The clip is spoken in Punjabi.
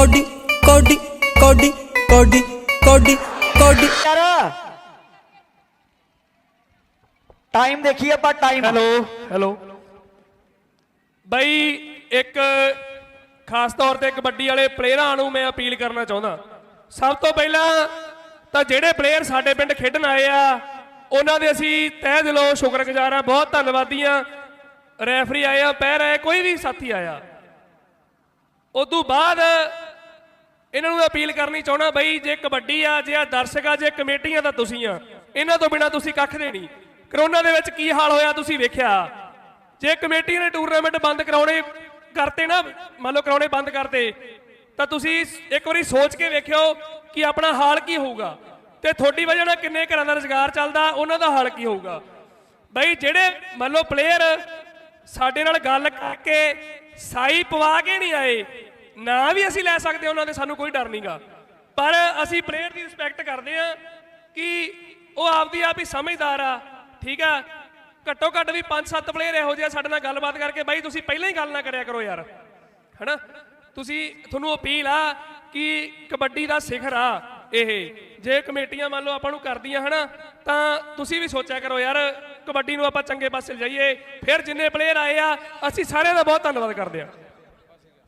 ਕੋਡੀ ਕੋਡੀ ਕੋਡੀ ਕੋਡੀ ਕੋਡੀ ਕੋਡੀ। ਯਾਰ। ਟਾਈਮ ਦੇਖੀਏ ਆਪਾਂ ਟਾਈਮ ਹੈਲੋ ਹੈਲੋ ਬਈ ਇੱਕ ਖਾਸ ਤੌਰ ਤੇ ਕਬੱਡੀ ਵਾਲੇ ਪਲੇਅਰਾਂ ਨੂੰ ਮੈਂ ਅਪੀਲ ਕਰਨਾ ਚਾਹੁੰਦਾ। ਸਭ ਤੋਂ ਪਹਿਲਾਂ ਤਾਂ ਜਿਹੜੇ ਪਲੇਅਰ ਸਾਡੇ ਪਿੰਡ ਖੇਡਣ ਆਏ ਆ ਉਹਨਾਂ ਦੇ ਅਸੀਂ ਤਹਿ ਦਿਲੋਂ ਸ਼ੁਕਰਗੁਜ਼ਾਰ ਆ ਬਹੁਤ ਧੰਨਵਾਦੀ ਆ ਰੈਫਰੀ ਆਏ ਆ ਪੈਰ ਆਏ ਕੋਈ ਵੀ ਸਾਥੀ ਆਇਆ। ਉਦੋਂ ਬਾਅਦ ਇਹਨਾਂ ਨੂੰ ਅਪੀਲ ਕਰਨੀ ਚਾਹਣਾ ਬਈ ਜੇ ਕਬੱਡੀ ਆ, ਜੇ ਆ ਦਰਸ਼ਕ ਆ, ਜੇ ਕਮੇਟੀਆਂ ਤਾਂ ਤੁਸੀਂ ਆ। ਇਹਨਾਂ ਤੋਂ ਬਿਨਾ ਤੁਸੀਂ ਕੱਖ ਦੇ ਨਹੀਂ। ਕਰੋਨਾ ਦੇ ਵਿੱਚ ਕੀ ਹਾਲ ਹੋਇਆ ਤੁਸੀਂ ਵੇਖਿਆ? ਜੇ ਕਮੇਟੀਆਂ ਨੇ ਟੂਰਨਾਮੈਂਟ ਬੰਦ ਕਰਾਉਣੇ ਕਰਤੇ ਨਾ, ਮੰਨ ਲਓ ਕਰਾਉਣੇ ਬੰਦ ਕਰਤੇ, ਤਾਂ ਤੁਸੀਂ ਇੱਕ ਵਾਰੀ ਸੋਚ ਕੇ ਵੇਖਿਓ ਕਿ ਆਪਣਾ ਹਾਲ ਕੀ ਹੋਊਗਾ। ਤੇ ਤੁਹਾਡੀ ਵਜ੍ਹਾ ਨਾਲ ਕਿੰਨੇ ਘਰਾਂ ਦਾ ਰੁਜ਼ਗਾਰ ਚੱਲਦਾ, ਉਹਨਾਂ ਦਾ ਹਾਲ ਕੀ ਹੋਊਗਾ। ਬਈ ਜਿਹੜੇ ਮੰਨ ਲਓ ਪਲੇਅਰ ਸਾਡੇ ਨਾਲ ਗੱਲ ਕਰਕੇ ਸਾਈ ਪਵਾ ਕੇ ਨਹੀਂ ਆਏ ਨਾ ਵੀ ਅਸੀਂ ਲੈ ਸਕਦੇ ਹਾਂ ਉਹਨਾਂ ਦੇ ਸਾਨੂੰ ਕੋਈ ਡਰ ਨਹੀਂਗਾ। ਪਰ ਅਸੀਂ ਪਲੇਅਰ ਦੀ ਰਿਸਪੈਕਟ ਕਰਦੇ ਆ ਕਿ ਉਹ ਆਪਦੀ ਆਪ ਹੀ ਸਮਝਦਾਰ ਆ, ਠੀਕ ਆ? ਘੱਟੋ ਘੱਟ ਵੀ 5-7 ਪਲੇਅਰ ਇਹੋ ਜਿਹੇ ਆ ਸਾਡੇ ਨਾਲ ਗੱਲਬਾਤ ਕਰਕੇ ਬਾਈ, ਤੁਸੀਂ ਪਹਿਲਾਂ ਹੀ ਗੱਲ ਨਾ ਕਰਿਆ ਕਰੋ ਯਾਰ, ਹੈਨਾ? ਤੁਸੀਂ, ਤੁਹਾਨੂੰ ਅਪੀਲ ਆ ਕਿ ਕਬੱਡੀ ਦਾ ਸਿਖਰ ਆ ਇਹ। ਜੇ ਕਮੇਟੀਆਂ ਮੰਨ ਲਓ ਆਪਾਂ ਨੂੰ ਕਰਦੀਆਂ, ਹਨਾ? ਤਾਂ ਤੁਸੀਂ ਵੀ ਸੋਚਿਆ ਕਰੋ ਯਾਰ, ਕਬੱਡੀ ਨੂੰ ਆਪਾਂ ਚੰਗੇ ਪਾਸੇ ਲਿਜਾਈਏ। ਫਿਰ ਜਿੰਨੇ ਪਲੇਅਰ ਆਏ ਆ, ਅਸੀਂ ਸਾਰਿਆਂ ਦਾ ਬਹੁਤ ਧੰਨਵਾਦ ਕਰਦੇ ਆ